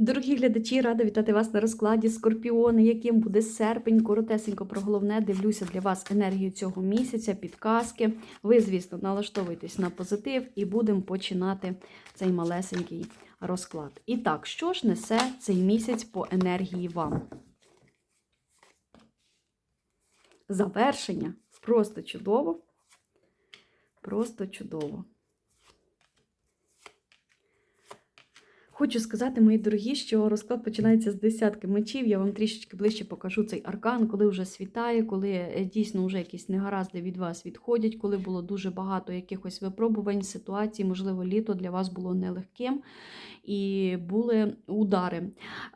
Дорогі глядачі, рада вітати вас на розкладі Скорпіони, яким буде серпень. Коротесенько про головне. Дивлюся для вас енергію цього місяця, підказки. Ви, звісно, налаштовуйтесь на позитив і будемо починати цей малесенький розклад. І так, що ж несе цей місяць по енергії вам? Завершення. Просто чудово. Просто чудово. Хочу сказати, мої дорогі, що розклад починається з десятки мечів. Я вам трішечки ближче покажу цей аркан, коли вже світає, коли е, дійсно вже якісь негаразди від вас відходять, коли було дуже багато якихось випробувань, ситуацій, можливо, літо для вас було нелегким. І були удари,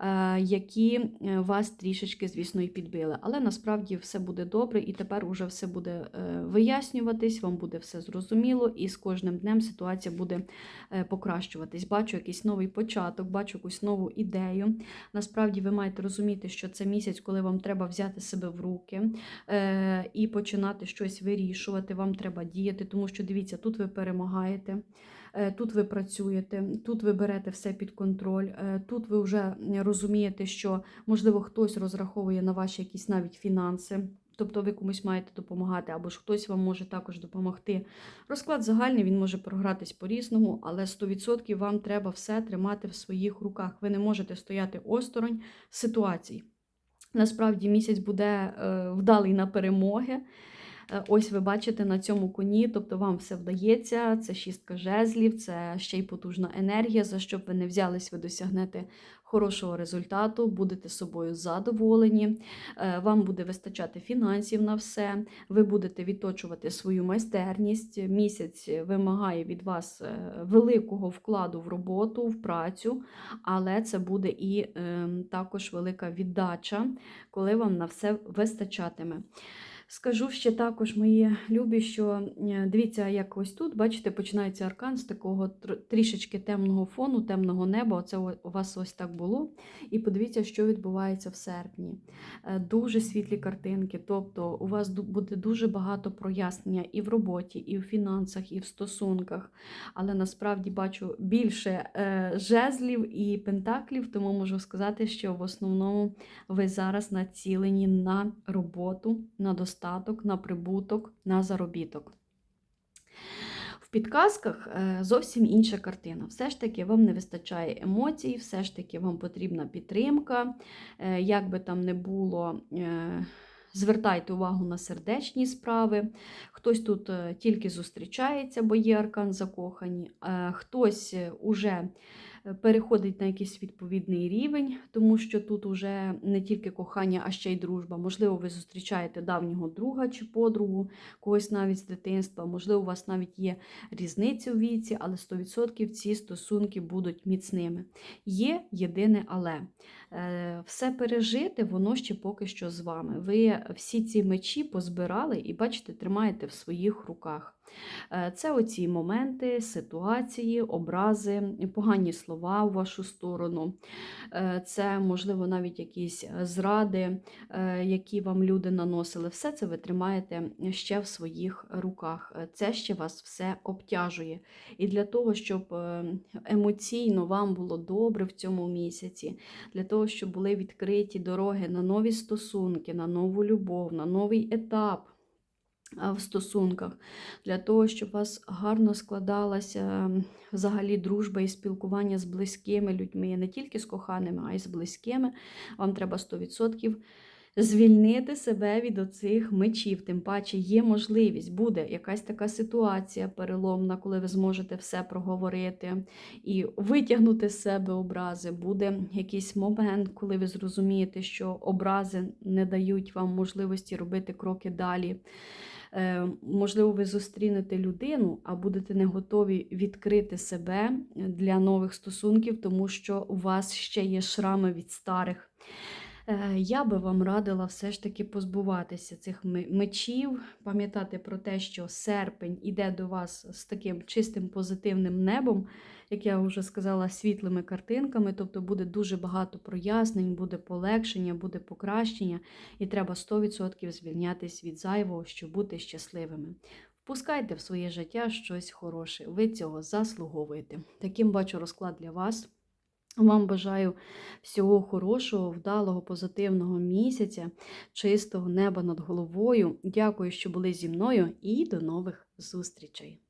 е, які е, вас трішечки, звісно, і підбили. Але насправді все буде добре, і тепер уже все буде вияснюватись, вам буде все зрозуміло, і з кожним днем ситуація буде покращуватись. Бачу якийсь новий початок, бачу якусь нову ідею. Насправді, ви маєте розуміти, що це місяць, коли вам треба взяти себе в руки е, і починати щось вирішувати. Вам треба діяти, тому що дивіться, тут ви перемагаєте. Тут ви працюєте, тут ви берете все під контроль, тут ви вже розумієте, що, можливо, хтось розраховує на ваші якісь навіть фінанси. Тобто ви комусь маєте допомагати, або ж хтось вам може також допомогти. Розклад загальний, він може програтись по-різному, але 100% вам треба все тримати в своїх руках. Ви не можете стояти осторонь ситуацій. Насправді місяць буде е, вдалий на перемоги. Е, ось ви бачите на цьому коні, тобто вам все вдається, це шістка жезлів, це ще й потужна енергія. За що б ви не взялись, ви досягнете хорошого результату, будете собою задоволені, е, вам буде вистачати фінансів на все, ви будете відточувати свою майстерність. Місяць вимагає від вас е, великого вкладу в роботу, в працю, але це буде і ем, також велика віддача, коли вам на все вистачатиме. Скажу ще також, мої любі, що е, дивіться, як ось тут, бачите, починається аркан з такого трішечки темного фону, темного неба. Оце у вас ось так було. І подивіться, що відбувається в серпні. Е, дуже світлі картинки. Тобто у вас буде дуже багато прояснення і в роботі, і в фінансах, і в стосунках. Але насправді бачу більше е, жезлів і пентаклів, тому можу сказати, що в основному ви зараз націлені на роботу, на достатньо достаток, на прибуток, на заробіток. В підказках е, зовсім інша картина. Все ж таки, вам не вистачає емоцій, все ж таки, вам потрібна підтримка. Е, як би там не було, е, звертайте увагу на сердечні справи. Хтось тут тільки зустрічається, бо є аркан закохані, хтось уже переходить на якийсь відповідний рівень, тому що тут уже не тільки кохання, а ще й дружба. Можливо, ви зустрічаєте давнього друга чи подругу, когось навіть з дитинства. Можливо, у вас навіть є різниця у віці, але 100% ці стосунки будуть міцними. Є єдине але. Е, все пережити, воно ще поки що з вами. Ви всі ці мечі позбирали і, бачите, тримаєте в своїх руках. Е, це оці моменти, ситуації, образи, погані слова у вашу сторону. Е, це, можливо, навіть якісь зради, які вам люди наносили. Все це ви тримаєте ще в своїх руках. Це ще вас все обтяжує. І для того, щоб емоційно вам було добре в цьому місяці, для того, щоб були відкриті дороги на нові стосунки, на нову любов, на новий етап в стосунках, для того, щоб у вас гарно складалася взагалі дружба і спілкування з близькими людьми, не тільки з коханими, а й з близькими. Вам треба 100% звільнити себе від оцих мечів. Тим паче є можливість, буде якась така ситуація переломна, коли ви зможете все проговорити і витягнути з себе образи. Буде якийсь момент, коли ви зрозумієте, що образи не дають вам можливості робити кроки далі. Е, можливо, ви зустрінете людину, а будете не готові відкрити себе для нових стосунків, тому що у вас ще є шрами від старих. Е, я би вам радила все ж таки позбуватися цих мечів, пам'ятати про те, що серпень іде до вас з таким чистим позитивним небом, як я вже сказала, світлими картинками. Тобто буде дуже багато прояснень, буде полегшення, буде покращення, і треба 100% звільнятись від зайвого, щоб бути щасливими. Впускайте в своє життя щось хороше, ви цього заслуговуєте. Таким бачу розклад для вас. Вам бажаю всього хорошого, вдалого, позитивного місяця, чистого неба над головою. Дякую, що були зі мною, і до нових зустрічей!